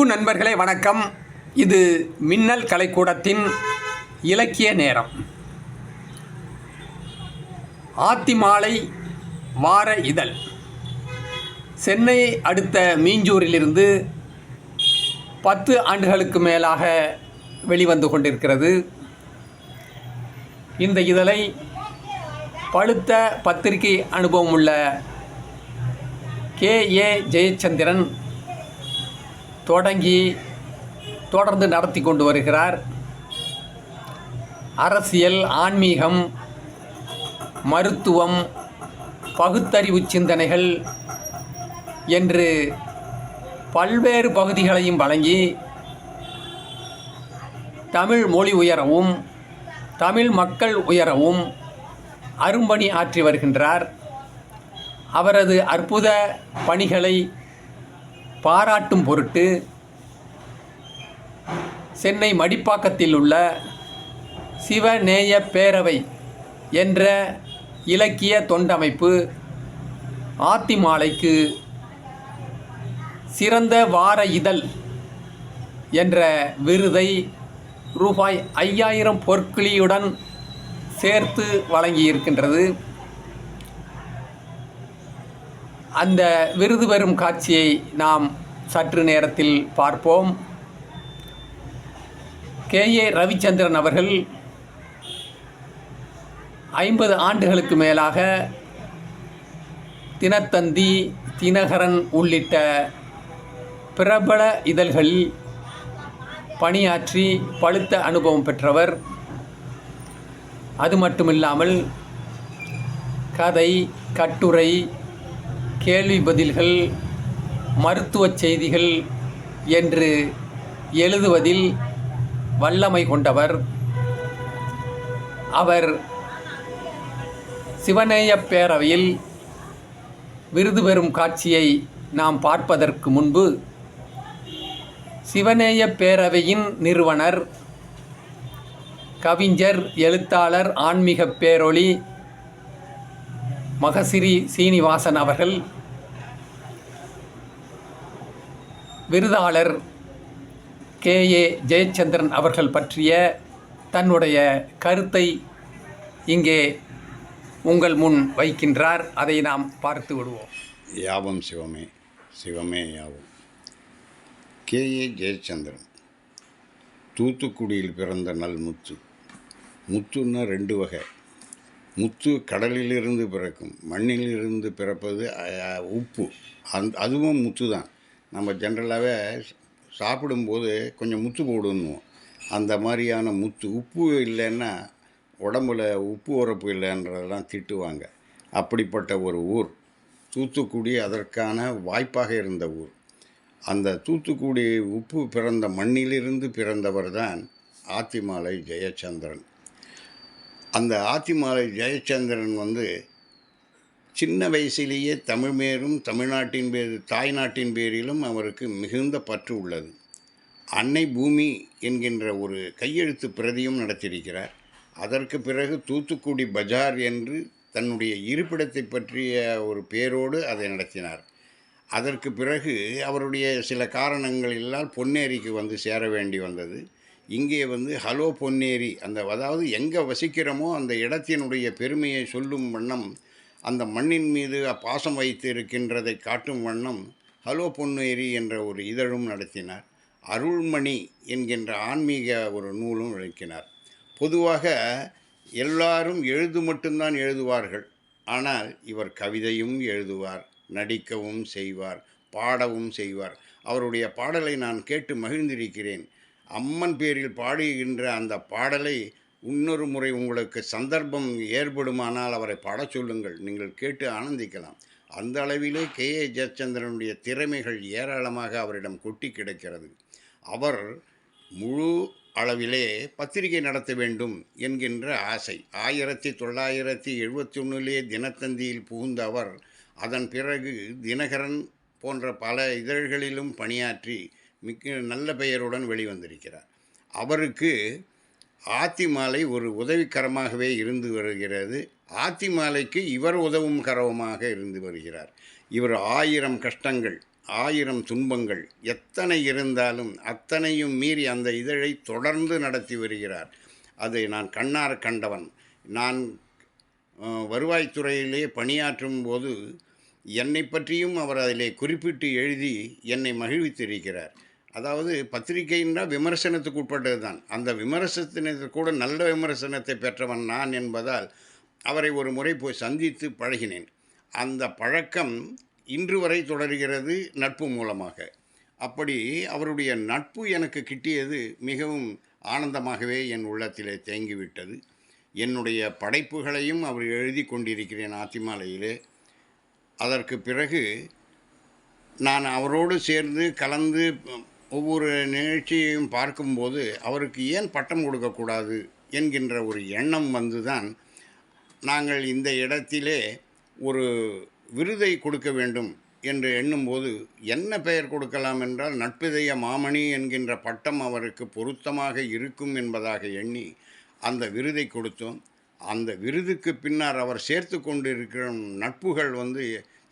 அன்பு நண்பர்களே வணக்கம். இது மின்னல் கலைக்கூடத்தின் இலக்கிய நேரம். ஆத்திமாலை வார இதழ். சென்னை அடுத்த மீஞ்சூரிலிருந்து பத்து ஆண்டுகளுக்கு மேலாக வெளிவந்து கொண்டிருக்கிறது. இந்த இதழை பழுத்த பத்திரிகை அனுபவம் உள்ள கே ஏ ஜெயச்சந்திரன் தொடங்கி தொடர்ந்து நடத்தி கொண்டு வருகிறார். அரசியல் ஆன்மீகம் மருத்துவம் பகுத்தறிவு சிந்தனைகள் என்று பல்வேறு பகுதிகளையும் வழங்கி தமிழ் மொழி உயரவும் தமிழ் மக்கள் உயரவும் அரும்பணி ஆற்றி வருகின்றார். அவரது அற்புத பணிகளை பாராட்டும் பொருட்டு சென்னை மடிப்பாக்கத்தில் உள்ள சிவநேய பேரவை என்ற இலக்கிய தொண்டமைப்பு ஆத்திமாலைக்கு சிறந்த வார இதழ் என்ற விருதை ரூபாய் ஐயாயிரம் பொற்கிளியுடன் சேர்த்து வழங்கியிருக்கின்றது. அந்த விருது பெறும் காட்சியை நாம் சற்று நேரத்தில் பார்ப்போம். கே. ஏ. ரவிச்சந்திரன் அவர்கள் ஐம்பது ஆண்டுகளுக்கு மேலாக தினத்தந்தி தினகரன் உள்ளிட்ட பிரபல இதழ்களில் பணியாற்றி பழுத்த அனுபவம் பெற்றவர். அது மட்டுமில்லாமல் கதை கட்டுரை கேள்வி பதில்கள் மருத்துவ செய்திகள் என்று எழுதுவதில் வல்லமை கொண்டவர். அவர் சிவநேய பேரவையில் விருது பெறும் காட்சியை நாம் பார்ப்பதற்கு முன்பு சிவநேய பேரவையின் நிறுவனர் கவிஞர் எழுத்தாளர் ஆன்மீக பேரொளி மகசிரி சீனிவாசன் அவர்கள் விருதாளர் கே. ஏ. ஜெயச்சந்திரன் அவர்கள் பற்றிய தன்னுடைய கருத்தை இங்கே உங்கள் முன் வைக்கின்றார். அதை நாம் பார்த்து விடுவோம். யாவம் சிவமே சிவமே யாவும். கே. ஏ. ஜெயச்சந்திரன் தூத்துக்குடியில் பிறந்த நல் முத்து. முத்துன்னா ரெண்டு வகை. முத்து கடலிலிருந்து பிறக்கும் மண்ணிலிருந்து பிறப்பது உப்பு. அந் அதுவும் முத்து தான். நம்ம ஜென்ரலாகவே சாப்பிடும்போது கொஞ்சம் முத்து போடணும் அந்த மாதிரியான முத்து உப்பு இல்லைன்னா உடம்புல உப்பு உரப்பு இல்லைன்றதெல்லாம் திட்டுவாங்க. அப்படிப்பட்ட ஒரு ஊர். தூத்துக்குடி அதற்கான வாய்ப்பாக இருந்த ஊர். அந்த தூத்துக்குடி உப்பு பிறந்த மண்ணிலிருந்து பிறந்தவர் தான் ஆத்திமாலை ஜெயச்சந்திரன். அந்த ஆத்திமாலை ஜெயச்சந்திரன் வந்து சின்ன வயசிலேயே தமிழ் மேலும் தமிழ்நாட்டின் பேர் தாய்நாட்டின் பேரிலும் அவருக்கு மிகுந்த பற்று உள்ளது. அன்னை பூமி என்கின்ற ஒரு கையெழுத்து பிரதியும் நடத்தியிருக்கிறார். அதற்கு பிறகு தூத்துக்குடி பஜார் என்று தன்னுடைய இருப்பிடத்தை பற்றிய ஒரு பேரோடு அதை நடத்தினார். அதற்கு பிறகு அவருடைய சில காரணங்களினால் பொன்னேரிக்கு வந்து சேர வேண்டி வந்தது. இங்கே வந்து ஹலோ பொன்னேரி அந்த அதாவது எங்கே வசிக்கிறோமோ அந்த இடத்தினுடைய பெருமையை சொல்லும் வண்ணம் அந்த மண்ணின் மீது பாசம் வைத்து இருக்கின்றதை காட்டும் வண்ணம் ஹலோ பொன்னேரி என்ற ஒரு இதழும் நடத்தினார். அருள்மணி என்கின்ற ஆன்மீக ஒரு நூலும் விளக்கினார் பொதுவாக எல்லாரும் எழுது மட்டும்தான் எழுதுவார்கள். ஆனால் இவர் கவிதையும் எழுதுவார் நடிக்கவும் செய்வார் பாடவும் செய்வார். அவருடைய பாடலை நான் கேட்டு மகிழ்ந்திருக்கிறேன். அம்மன் பேரில் பாடுகின்ற அந்த பாடலை இன்னொரு முறை உங்களுக்கு சந்தர்ப்பம் ஏற்படுமானால் அவரை பாடச் சொல்லுங்கள். நீங்கள் கேட்டு ஆனந்திக்கலாம். அந்த அளவிலே கே. ஏ. ஜெயச்சந்திரனுடைய திறமைகள் ஏராளமாக அவரிடம் கொட்டி கிடக்கிறது. அவர் முழு அளவிலே பத்திரிகை நடத்த வேண்டும் என்கின்ற ஆசை. ஆயிரத்தி தொள்ளாயிரத்தி எழுபத்தி ஒன்றிலே தினத்தந்தியில் புகுந்த அவர் அதன் பிறகு தினகரன் போன்ற பல இதழ்களிலும் பணியாற்றி மிக்க நல்ல பெயருடன் வெளிவந்திருக்கிறார். அவருக்கு ஆத்திமாலை ஒரு உதவிக்கரமாகவே இருந்து வருகிறது. ஆத்திமாலைக்கு இவர் உதவும் கரவமாக இருந்து வருகிறார். இவர் ஆயிரம் கஷ்டங்கள் ஆயிரம் துன்பங்கள் எத்தனை இருந்தாலும் அத்தனையும் மீறி அந்த இதழை தொடர்ந்து நடத்தி வருகிறார். அதை நான் கண்ணார கண்டவன். நான் வருவாய்த்துறையிலே பணியாற்றும் போது என்னை பற்றியும் அவர் அதிலே குறிப்பிட்டு எழுதி என்னை மகிழ்வித்திருக்கிறார். அதாவது பத்திரிகைன்னா விமர்சனத்துக்கு உட்பட்டது தான் அந்த விமர்சனத்தினது கூட நல்ல விமர்சனத்தை பெற்றவன் நான் என்பதால் அவரை ஒரு முறை போய் சந்தித்து பழகினேன். அந்த பழக்கம் இன்று வரை தொடர்கிறது நட்பு மூலமாக. அப்படி அவருடைய நட்பு எனக்கு கிட்டியது மிகவும் ஆனந்தமாகவே என் உள்ளத்திலே தேங்கிவிட்டது. என்னுடைய படைப்புகளையும் அவர் எழுதி கொண்டிருக்கிறேன் ஆத்திமாலையிலே. அதற்கு பிறகு நான் அவரோடு சேர்ந்து கலந்து ஒவ்வொரு நிகழ்ச்சியையும் பார்க்கும்போது அவருக்கு ஏன் பட்டம் கொடுக்கக்கூடாது என்கின்ற ஒரு எண்ணம் வந்துதான் நாங்கள் இந்த இடத்திலே ஒரு விருதை கொடுக்க வேண்டும் என்று எண்ணும்போது என்ன பெயர் கொடுக்கலாம் என்றால் நட்பிதய மாமணி என்கின்ற பட்டம் அவருக்கு பொருத்தமாக இருக்கும் என்பதாக எண்ணி அந்த விருதை கொடுத்தோம். அந்த விருதுக்கு பின்னர் அவர் சேர்த்து கொண்டிருக்கிற நட்புகள் வந்து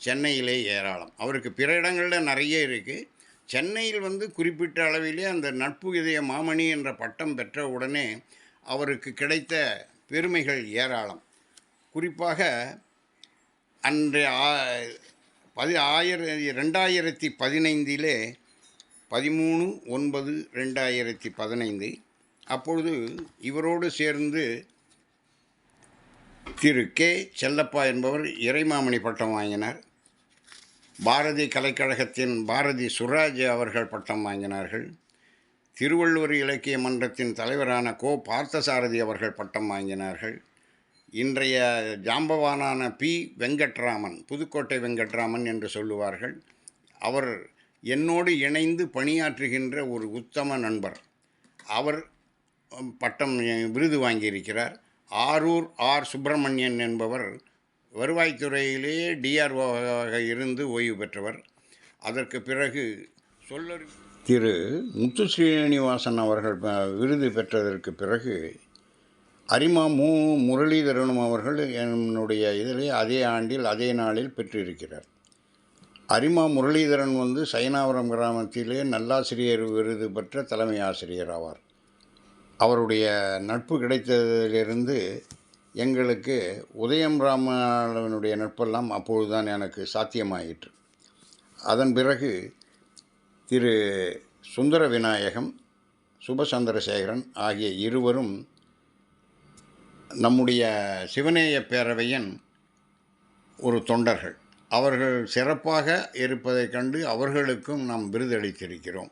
சென்னையிலே ஏராளம். அவருக்கு பிற இடங்களில் நிறைய இருக்குது சென்னையில் வந்து குறிப்பிட்ட அளவிலே அந்த நட்பு இதய மாமணி என்ற பட்டம் பெற்ற உடனே அவருக்கு கிடைத்த பெருமைகள் ஏராளம். குறிப்பாக அன்றைய ஆ- பதி ஆயிர ரெண்டாயிரத்தி பதினைந்திலே பதிமூணு ஒன்பது ரெண்டாயிரத்தி பதினைந்து அப்பொழுது இவரோடு சேர்ந்து திரு கே செல்லப்பா என்பவர் இறைமாமணி பட்டம் வாங்கினார். பாரதி கலைக்கழகத்தின் பாரதி சுராஜ் அவர்கள் பட்டம் வாங்கினார்கள். திருவள்ளுவர் இலக்கிய மன்றத்தின் தலைவரான கோ. பார்த்தசாரதி அவர்கள் பட்டம் வாங்கினார்கள். இன்றைய ஜாம்பவானான பி. வெங்கட்ராமன் புதுக்கோட்டை வெங்கட்ராமன் என்று சொல்லுவார்கள். அவர் என்னோடு இணைந்து பணியாற்றுகின்ற ஒரு உத்தம நண்பர். அவர் பட்டம் விருது வாங்கியிருக்கிறார். ஆரூர் ஆர். சுப்பிரமணியன் என்பவர் வருவாய்த்துறையிலே டிஆர்ஓவாக இருந்து ஓய்வு பெற்றவர். அதற்கு பிறகு சொல்லறி திரு. முத்து ஸ்ரீனிவாசன் அவர்கள் விருது பெற்றதற்கு பிறகு அரிமா மு முரளிதரனும் அவர்கள் என்னுடைய இதிலே அதே ஆண்டில் அதே நாளில் பெற்றிருக்கிறார். அரிமா முரளிதரன் வந்து சைனாவரம் கிராமத்திலே நல்லாசிரியர் விருது பெற்ற தலைமை ஆசிரியர் ஆவார். அவருடைய நட்பு கிடைத்ததிலிருந்து எங்களுக்கு உதயம் ராமனுடைய நட்பெல்லாம் அப்பொழுதுதான் எனக்கு சாத்தியமாயிற்று. அதன் பிறகு திரு சுந்தர விநாயகம் சுபசந்திரசேகரன் ஆகிய இருவரும் நம்முடைய சிவநேய பேரவையின் ஒரு தொண்டர்கள். அவர்கள் சிறப்பாக இருப்பதைக் கண்டு அவர்களுக்கும் நாம் விருதளித்திருக்கிறோம்.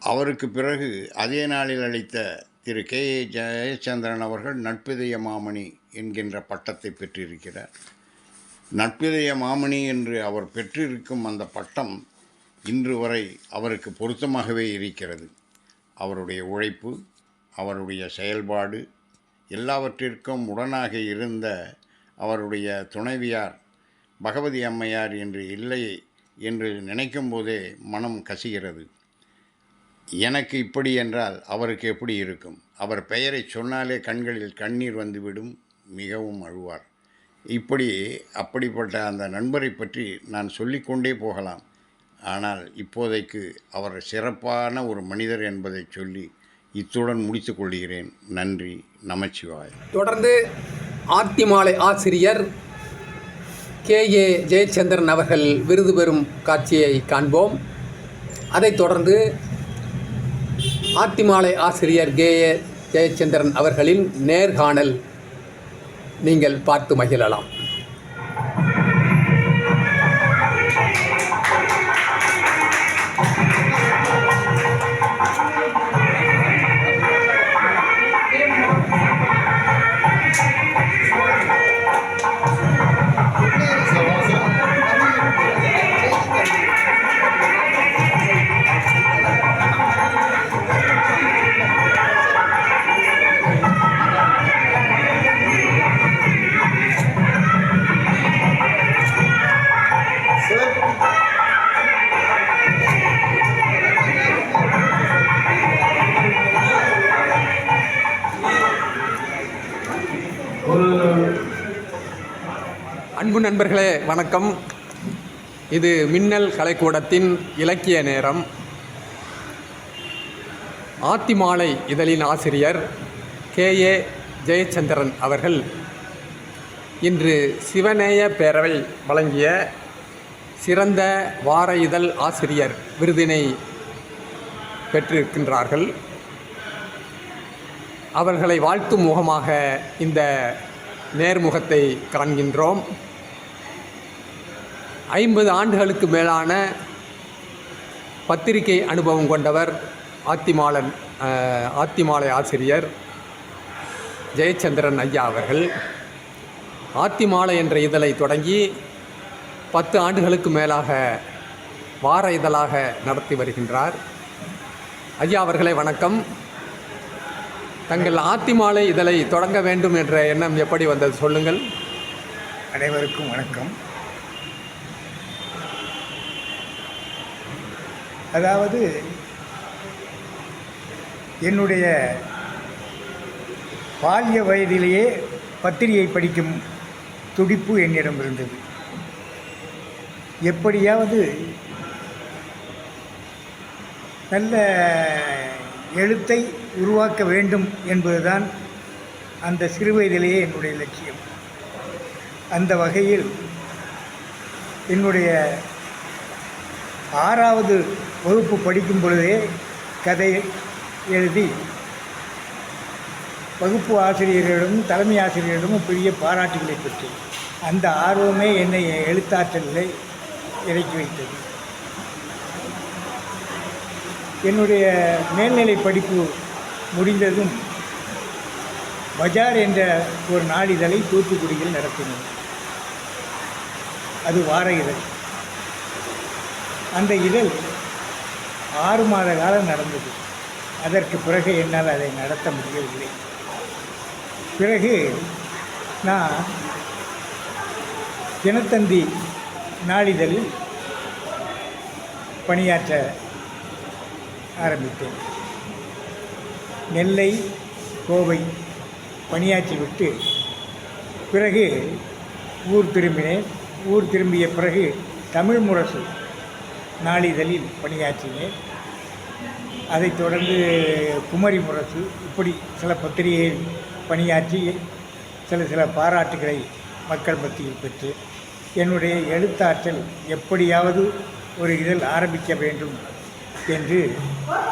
அவருக்கு பிறகு அதே நாளில் அளித்த திரு கே ஏ ஜெயச்சந்திரன் அவர்கள் நட்பிதய மாமணி என்கின்ற பட்டத்தை பெற்றிருக்கிறார். நட்பிதய மாமணி என்று அவர் பெற்றிருக்கும் அந்த பட்டம் இன்று வரை அவருக்கு பொருத்தமாகவே இருக்கிறது. அவருடைய உழைப்பு அவருடைய செயல்பாடு எல்லாவற்றிற்கும் உடனாக இருந்த அவருடைய துணைவியார் பகவதி அம்மையார் என்று இல்லை என்று நினைக்கும் போதே மனம் கசிகிறது. எனக்கு இப்படி என்றால் அவருக்கு எப்படி இருக்கும்? அவர் பெயரை சொன்னாலே கண்களில் கண்ணீர் வந்துவிடும் மிகவும் அழுவார். இப்படி அப்படிப்பட்ட அந்த நண்பரை பற்றி நான் சொல்லிக்கொண்டே போகலாம். ஆனால் இப்போதைக்கு அவர் சிறப்பான ஒரு மனிதர் என்பதை சொல்லி இத்துடன் முடித்துக் கொள்கிறேன். நன்றி நமச்சிவாய். தொடர்ந்து ஆத்திமாலை ஆசிரியர் கே. ஏ. ஜெயச்சந்திரன் அவர்கள் விருது பெறும் காட்சியை காண்போம். அதைத் தொடர்ந்து ஆத்திமாலை ஆசிரியர் கே ஏ ஜெயச்சந்திரன் அவர்களின் நேர்காணல் நீங்கள் பார்த்து மகிழலாம். அன்பு நண்பர்களே வணக்கம். இது மின்னல் கலைக்கூடத்தின் இலக்கிய நேரம். ஆத்திமாலை இதழின் ஆசிரியர் கே. ஏ. ஜெயச்சந்திரன் அவர்கள் இன்று சிவநேய பேரவை வழங்கிய சிறந்த வார இதழ் ஆசிரியர் விருதினை பெற்றிருக்கின்றார்கள். அவர்களை வாழ்த்தும் முகமாக இந்த நேர்முகத்தை காண்கின்றோம் ஐம்பது ஆண்டுகளுக்கு மேலான பத்திரிகை அனுபவம் கொண்டவர் ஆத்திமாலன் ஆத்திமாலை ஆசிரியர் ஜெயச்சந்திரன் ஐயா அவர்கள். ஆத்திமாலை என்ற இதழை தொடங்கி பத்து ஆண்டுகளுக்கு மேலாக வார இதழாக நடத்தி வருகின்றார். ஐயா அவர்களே வணக்கம். தங்கள் ஆத்திமாலை இதழை தொடங்க வேண்டும் என்ற எண்ணம் எப்படி வந்தது? சொல்லுங்கள். அனைவருக்கும் வணக்கம். அதாவது என்னுடைய பால்ய வயதிலேயே பத்திரிகை படிக்கும் துடிப்பு என்னிடம் இருந்தது. எப்படியாவது நல்ல எழுத்தை உருவாக்க வேண்டும் என்பதுதான் அந்த சிறு வயதிலேயே என்னுடைய லட்சியம். அந்த வகையில் என்னுடைய ஆறாவது வகுப்பு படிக்கும் பொழுதே கதை எழுதி வகுப்பு ஆசிரியர்களிடமும் தலைமை ஆசிரியரிடமும் பெரிய பாராட்டுகளை பெற்றேன். அந்த ஆர்வமே என்னை எழுத்தாற்றலை இறக்கி வைத்தது. என்னுடைய மேல்நிலை படிப்பு முடிந்ததும் பஜார் என்ற ஒரு நாளிதழை தூத்துக்குடியில் நடத்தினோம் அது வார இதழ். அந்த இதழ் ஆறு மாத காலம் நடந்தது. அதற்கு பிறகு என்னால் அதை நடத்த முடியவில்லை. பிறகு நான் தினத்தந்தி நாளிதழில் பணியாற்ற ஆரம்பித்தேன். நெல்லை கோவை பணியாற்றிவிட்டு பிறகு ஊர் திரும்பினேன். ஊர் திரும்பிய பிறகு தமிழ் முரசு நாளிதழில் பணியாற்றினேன். அதைத் தொடர்ந்து குமரி முரசு இப்படி சில பத்திரிகையில் பணியாற்றி சில சில பாராட்டுகளை மக்கள் மத்தியில் பெற்று என்னுடைய எழுத்தாற்றல் எப்படியாவது ஒரு இதழ் ஆரம்பிக்க வேண்டும் என்று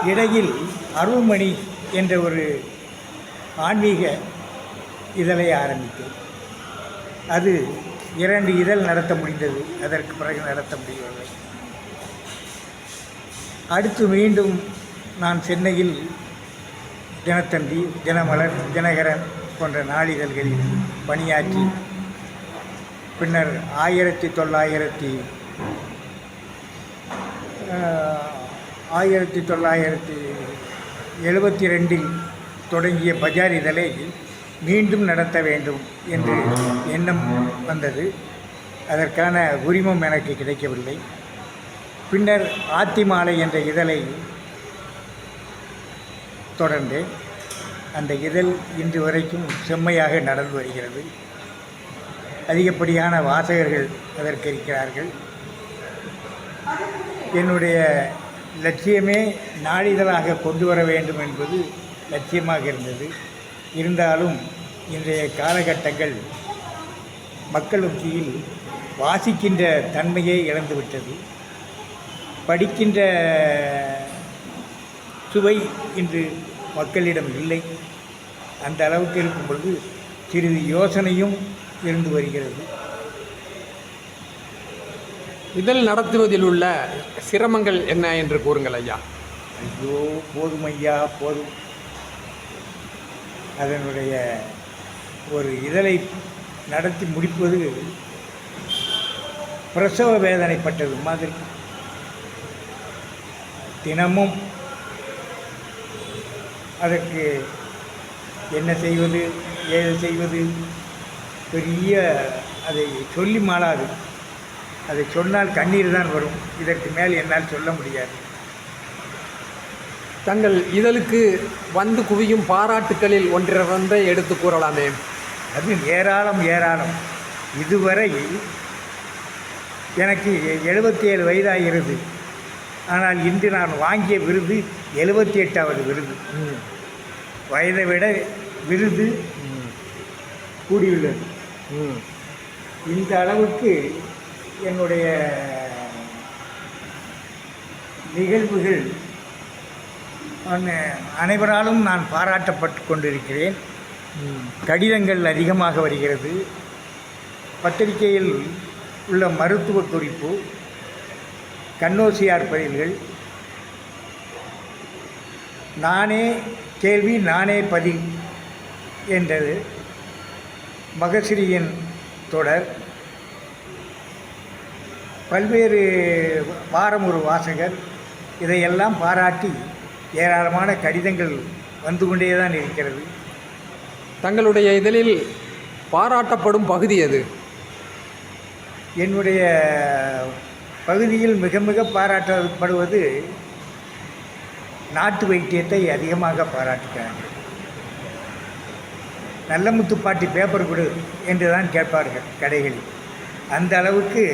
இடையில் அருள்மணி என்ற ஒரு ஆன்மீக இதழை ஆரம்பித்தேன். அது இரண்டு இதழ் நடத்த முடிந்தது. அதற்கு பிறகு நடத்த முடியவில்லை. அடுத்து மீண்டும் நான் சென்னையில் தினத்தந்தி தினமலர் தினகரன் போன்ற நாளிதழ்களில் பணியாற்றி பின்னர் ஆயிரத்தி தொள்ளாயிரத்தி ஆயிரத்தி தொள்ளாயிரத்தி எழுபத்தி ரெண்டில் தொடங்கிய பஜார் இதழை மீண்டும் நடத்த வேண்டும் என்று எண்ணம் வந்தது. அதற்கான உரிமம் எனக்கு கிடைக்கவில்லை. பின்னர் ஆத்திமாலை என்ற இதழை தொடர்ந்து அந்த இதழ் இன்று வரைக்கும் செம்மையாக நடந்து வருகிறது. அதிகப்படியான வாசகர்கள் அதற்கு இருக்கிறார்கள் என்னுடைய லட்சியமே நாளிதழாக கொண்டு வர வேண்டும் என்பது லட்சியமாக இருந்தது. இருந்தாலும் இன்றைய காலகட்டங்கள் மக்கள் மத்தியில் வாசிக்கின்ற தன்மையை இழந்துவிட்டது படிக்கின்ற சுவை இன்று மக்களிடம் இல்லை. அந்த அளவுக்கு இருக்கும் பொழுது சிறிது யோசனையும் இருந்து வருகிறது. இதழ் நடத்துவதில் உள்ள சிரமங்கள் என்ன என்று கூறுங்கள் ஐயா. ஐயோ போதும் ஐயா போதும். அதனுடைய ஒரு இதழை நடத்தி முடிப்பது பிரசவ வேதனைப்பட்டது மாதிரி. தினமும் அதற்கு என்ன செய்வது ஏது செய்வது பெரிய அதை சொல்லி மாளாது. அதை சொன்னால் கண்ணீர் தான் வரும். இதற்கு மேல் என்னால் சொல்ல முடியாது. தங்கள் இதழுக்கு வந்து குவியும் பாராட்டுக்களில் ஒன்றிரண்டை எடுத்து கூறலாமே. அது ஏராளம் ஏராளம். இதுவரை எனக்கு எழுபத்தி ஏழு வயதாகிறது. ஆனால் இன்று நான் வாங்கிய விருது எழுபத்தி எட்டாவது விருது. வயதை விட விருது கூடியுள்ளது. இந்த அளவுக்கு என்னுடைய நிகழ்வுகள் அன- அனைவராலும் நான் பாராட்டப்பட்டு கொண்டிருக்கிறேன். கடிதங்கள் அதிகமாக வருகிறது. பத்திரிகையில் உள்ள மருத்துவ குறிப்பு கண்ணோசியார் பதில்கள். நானே கேள்வி நானே பதில் என்றது மகசிரியின் தொடர். பல்வேறு வாரம் ஒரு வாசகர் இதையெல்லாம் பாராட்டி ஏராளமான கடிதங்கள் வந்து கொண்டே தான் இருக்கிறது. தங்களுடைய இதழில் பாராட்டப்படும் பகுதி எது? என்னுடைய பகுதியில் மிக மிக பாராட்டப்படுவது நாட்டு வைத்தியத்தை அதிகமாக பாராட்டுகிறாங்க நல்ல முத்துப்பாட்டி பேப்பர் கொடு என்று தான் கேட்பார்கள் கடைகளில். அந்த அளவுக்கு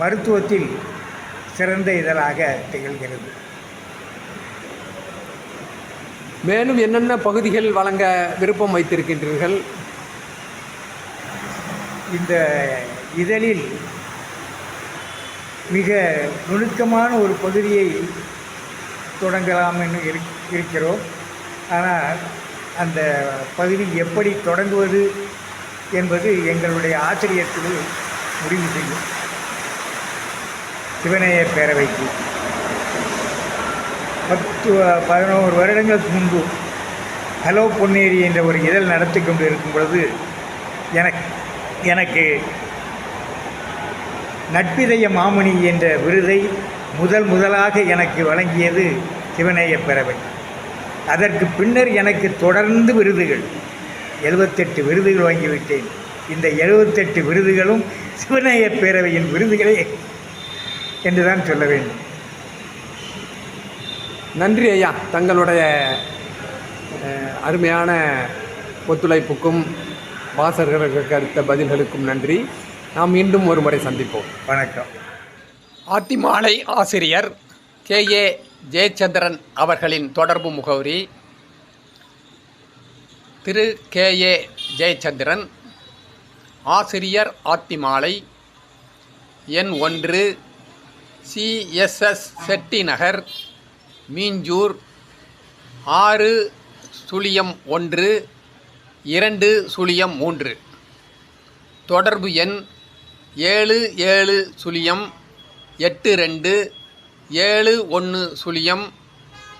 மருத்துவத்தில் சிறந்த இதழாக திகழ்கிறது. மேலும் என்னென்ன பகுதிகள் வழங்க விருப்பம் வைத்திருக்கின்றீர்கள்? இந்த இதழில் மிக நுணுக்கமான ஒரு பகுதியை தொடங்கலாம் என்று இருக்- இருக்கிறோம். ஆனால் அந்த பகுதி எப்படி தொடங்குவது என்பது எங்களுடைய ஆசிரியர் குழு முடிவு செய்யும். சிவநேய பேரவைக்கு. பத்து பதினோரு வருடங்களுக்கு முன்பு ஹலோ பொன்னேரி என்ற ஒரு இதழ் நடத்தி கொண்டு இருக்கும் பொழுது எனக்கு எனக்கு நட்பிதய மாமணி என்ற விருதை முதல் முதலாக எனக்கு வழங்கியது சிவநேய பேரவை. அதற்கு பின்னர் எனக்கு தொடர்ந்து விருதுகள் எழுபத்தெட்டு விருதுகள் வாங்கிவிட்டேன். இந்த எழுபத்தெட்டு விருதுகளும் சிவநேய பேரவையின் விருதுகளே. என்றுதான் சொல்ல வேண்டும். நன்றி ஐயா. தங்களுடைய அருமையான ஒத்துழைப்புக்கும் வாசகர்களுக்கு அளித்த பதில்களுக்கும் நன்றி. நாம் மீண்டும் ஒரு முறை சந்திப்போம். வணக்கம். ஆத்திமாலை ஆசிரியர் கே. ஏ. ஜெயச்சந்திரன் அவர்களின் தொடர்பு முகவரி திரு. கே. ஏ. ஜெயச்சந்திரன் ஆசிரியர் ஆத்திமாலை எண் ஒன்று சிஎஸ்எஸ் செட்டி நகர் மீஞ்சூர் ஆறு சுழியம் ஒன்று இரண்டு சுழியம் மூன்று. தொடர்பு எண் ஏழு ஏழு சுழியம் எட்டு ரெண்டு ஏழு ஒன்று சுழியம்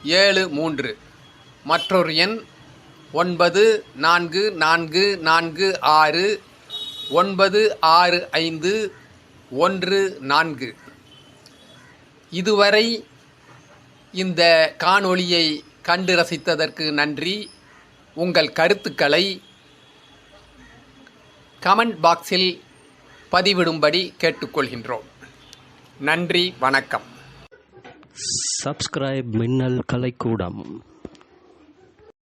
ஏழு மூன்று. மற்றொரு எண் ஒன்பது நான்கு நான்கு நான்கு ஆறு ஒன்பது ஆறு ஐந்து ஒன்று நான்கு. இதுவரை இந்த காணொளியை கண்டு ரசித்ததற்கு நன்றி. உங்கள் கருத்துக்களை கமெண்ட் பாக்ஸில் பதிவிடும்படி கேட்டுக்கொள்கின்றோம். நன்றி வணக்கம். சப்ஸ்கிரைப் மின்னல் கலைக்கூடம்.